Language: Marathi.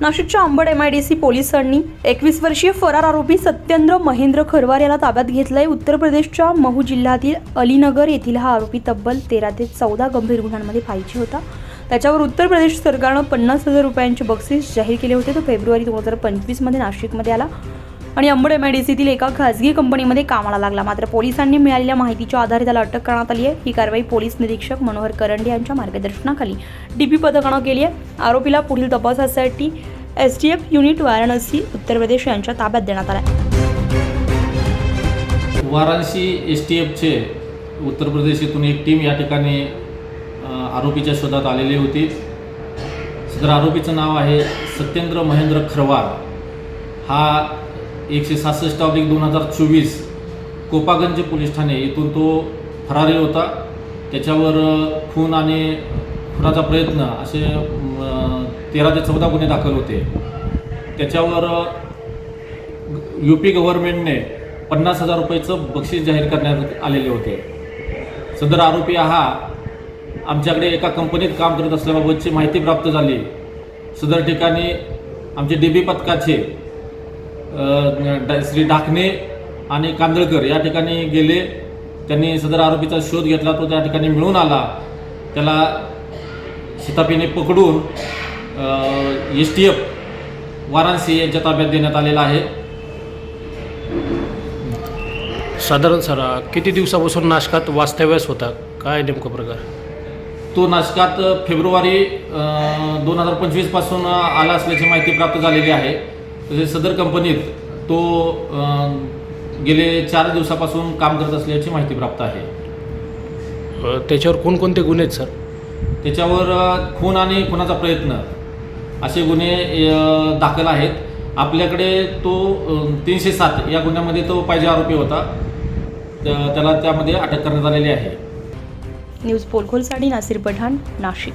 नाशिकच्या Ambad M I D C पोलिसांनी एकवीस वर्षीय फरार आरोपी सत्येंद्र महेंद्र खरवार याला ताब्यात घेतलाय. उत्तर प्रदेशच्या महू जिल्ह्यातील अलीनगर येथील हा आरोपी तब्बल तेरा ते चौदा गंभीर गुन्ह्यांमध्ये पाहिजे होता. त्याच्यावर उत्तर प्रदेश सरकारनं पन्नास हजार रुपयांचे बक्षीस जाहीर केले होते. तो फेब्रुवारी दोन हजार पंचवीसमध्ये नाशिकमध्ये आला. आणि अंबड एम आय डी सीतील एका खासगी कंपनीमध्ये कामाला लागला. मात्र पोलिसांनी मिळालेल्या माहितीच्या आधारे त्याला अटक करण्यात आली आहे. ही कारवाई पोलीस निरीक्षक मनोहर करंडे यांच्या मार्गदर्शनाखाली डीपी पथकानं केली आहे. आरोपीला पुढील तपासासाठी S T F unit Varanasi Uttar Pradesh यांच्या ताब्यात देण्यात आला आहे वाराणसी एस टी एफचे उत्तर प्रदेश येथून एक टीम या ठिकाणी आरोपीच्या शोधात आलेली होती. सदर आरोपीचं नाव आहे सत्येंद्र महेंद्र खरवार. हा एकशे सहासष्ट ऑब्लिक दोन हजार चोवीस कोपागंज पोलीस ठाणे येथून तो फरारी होता. त्याच्यावर खून आणि खुनाचा प्रयत्न असे तेरा ते चौदा गुन्हे दाखल होते. त्याच्यावर यू पी गव्हर्नमेंटने पन्नास हजार रुपयाचं बक्षीस जाहीर करण्यात आलेले होते. सदर आरोपी हा आमच्याकडे एका कंपनीत काम करत असल्याबाबतची माहिती प्राप्त झाली. सदर ठिकाणी आमचे डी बी पथकाचे श्री डाकणे आणि कांदळकर या ठिकाणी गेले. त्यांनी सदर आरोपीचा शोध घेतला तो त्या ठिकाणी मिळून आला. त्याला शितापीने पकडून एस टी एफ वाराणसी यांच्या ताब्यात देण्यात आलेला आहे. साधारण सर किती दिवसापासून नाशकात वास्तव्यास होता? काय नेमकं प्रकार? तो नाशकात फेब्रुवारी दोन हजार पंचवीसपासून आला असल्याची माहिती प्राप्त झालेली आहे. तसेच सदर कंपनीत तो गेले चार दिवसापासून काम करत असल्याची माहिती प्राप्त आहे. अ, त्याच्यावर कोणकोणते गुन्हे आहेत सर? त्याच्यावर अ, खून आणि खुनाचा प्रयत्न असे गुन्हे अ, दाखल आहेत. आपल्याकडे तो तीनशे सात या गुन्ह्यामध्ये तो पाहिजे आरोपी होता. त्या- त्याला त्यामध्ये अटक करण्यात आलेली आहे. न्यूज पोलखोलसाठी नासिर पठाण नाशिक.